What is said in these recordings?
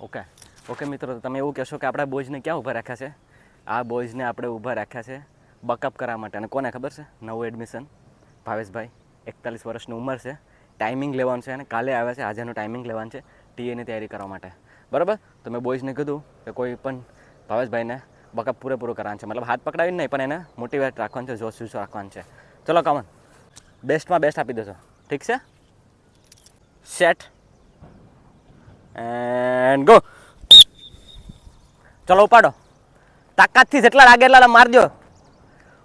Okay. Okay મિત્રો તમે એવું કહેશો કે આપણા બોયઝને ક્યાં ઊભા રાખ્યા છે? આ બોયઝને આપણે ઊભા રાખ્યા છે બકઅપ કરવા માટે. અને કોને ખબર છે? નવું એડમિશન ભાવેશભાઈ, એકતાલીસ વર્ષની ઉંમર છે. ટાઈમિંગ લેવાનું છે અને કાલે આવે છે. આજેનું ટાઈમિંગ લેવાનું છે. ટીએની તૈયારી કરવા માટે. બરાબર? તો મેં બોયઝને કીધું કે કોઈ પણ ભાવેશભાઈને બકઅપ પૂરેપૂરું કરવાનું છે. મતલબ હાથ પકડાવીને નહીં, પણ એને મોટિવેટ રાખવાનું છે, જોશ જોશ રાખવાનું છે. ચલો કમન બેસ્ટમાં બેસ્ટ આપી દેજો. ઠીક છે? સેટ એન્ડ ગો ચલો ઉપાડો. તાકાતથી જેટલા લાગે એટલા મારજો.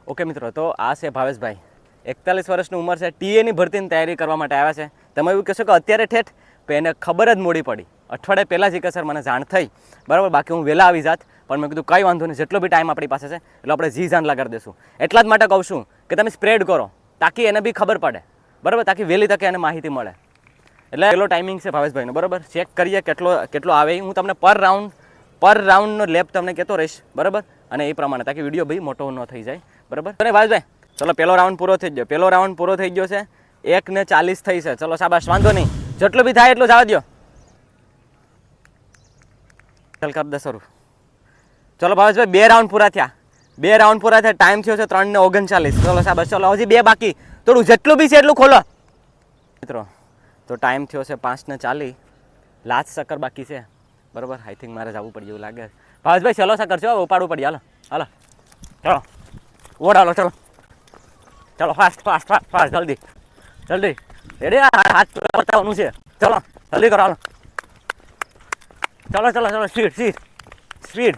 ઓકે મિત્રો, તો આ છે ભાવેશભાઈ. એકતાલીસ વર્ષની ઉંમર છે. ટીએની ભરતીની તૈયારી કરવા માટે આવ્યા છે. તમે એવું કહેશો કે અત્યારે ઠેઠ? એને ખબર જ મોડી પડી. અઠવાડિયે પહેલાં જ કે સર મને જાણ થઈ. બરાબર? બાકી હું વહેલા આવી જાત. પણ મેં કીધું કંઈ વાંધો નહીં. જેટલો બી ટાઈમ આપણી પાસે છે, એટલે આપણે જી જાન લગાડી દઈશું એટલા જ માટે કહું છું કે તમે સ્પ્રેડ કરો. તાકી એને બી ખબર પડે. બરાબર? તાકી વહેલી તકે એને માહિતી મળે. એટલે પેલો ટાઈમિંગ છે ભાવેશભાઈનો? બરાબર? ચેક કરીએ કેટલો કેટલો આવે. હું તમને પર રાઉન્ડ પર રાઉન્ડનો લેપ તમને કહેતો રહીશ. બરાબર? અને એ પ્રમાણે, તાકી વીડિયો ભાઈ મોટો ન થઈ જાય. બરાબર? અને ભાવેશભાઈ, ચલો પેલો રાઉન્ડ પૂરો થઈ ગયો. પહેલો રાઉન્ડ પૂરો થઈ ગયો છે. એક ને ચાલીસ થઈ છે. ચલો સાબાશ વાંધો નહીં. જેટલું બી થાય એટલું જવા દો ચાલ કર દે શરૂ ચલો ભાવેશભાઈ, બે રાઉન્ડ પૂરા થયા. બે રાઉન્ડ પૂરા થયા. ટાઈમ થયો છે ત્રણ ને ઓગણચાલીસ. ચલો સાબાશ ચલો, હજી બે બાકી. થોડું જેટલું બી છે એટલું ખોલો. મિત્રો તો ટાઈમ થયો છે પાંચ ને ચાલી લાસ્ટ સકર બાકી છે. બરોબર? આઈ થિંક મારે જવું પડી એવું લાગે. ભાવેશભાઈ, ચલો સકર છો ઉપાડવું પડી. હાલો હાલો. ચલો. ઓડ હાલો ચલો. ચલો ફાસ્ટ ફાસ્ટ ફાસ્ટ ફાસ્ટ જલ્દી. જલ્દી. રેડી હાથ બતાવવાનું છે. ચલો, જલ્દી કરો, હાલો. ચલો ચલો ચલો સ્પીડ સ્પીડ સ્પીડ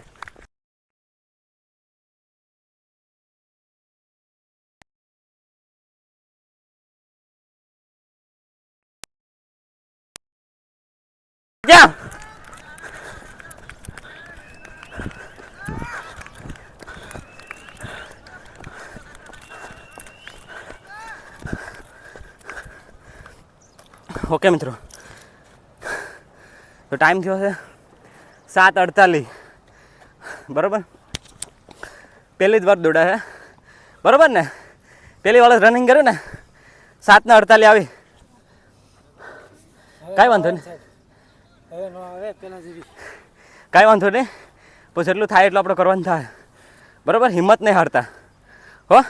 ક્યાં ઓકે, મિત્રો. તો ટાઈમ થયો છે સાત અડતાલીસ. બરાબર? પહેલી જ વાર દોડા છે. બરાબર ને? પહેલી વાર રનિંગ કર્યું ને? સાત ને અડતાલીસ આવી. કાંઈ વાંધો નહીં. કાંઈ વાંધો નહીં. પછી જેટલું થાય એટલું આપણે કરવાનું થાય. બરાબર? હિંમત નહીં હારતા. હો?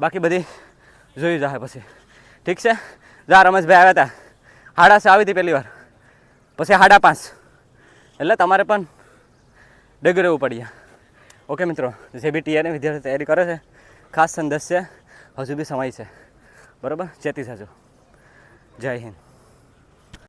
બાકી બધી જોઈ જાય પછી. ઠીક છે? જા, રમેશભાઈ આવ્યા હતા હાડા સે આવી હતી પહેલી વાર. પછી હાડા પાંચ. એટલે તમારે પણ ડગી રહેવું પડ્યા ઓકે મિત્રો, જે બી ટીઆરની વિદ્યાર્થી તૈયારી કરે છે, ખાસ સંદેશ છે, હજુ બી સમય છે. બરાબર? ચેતી જજો જય હિન્દ.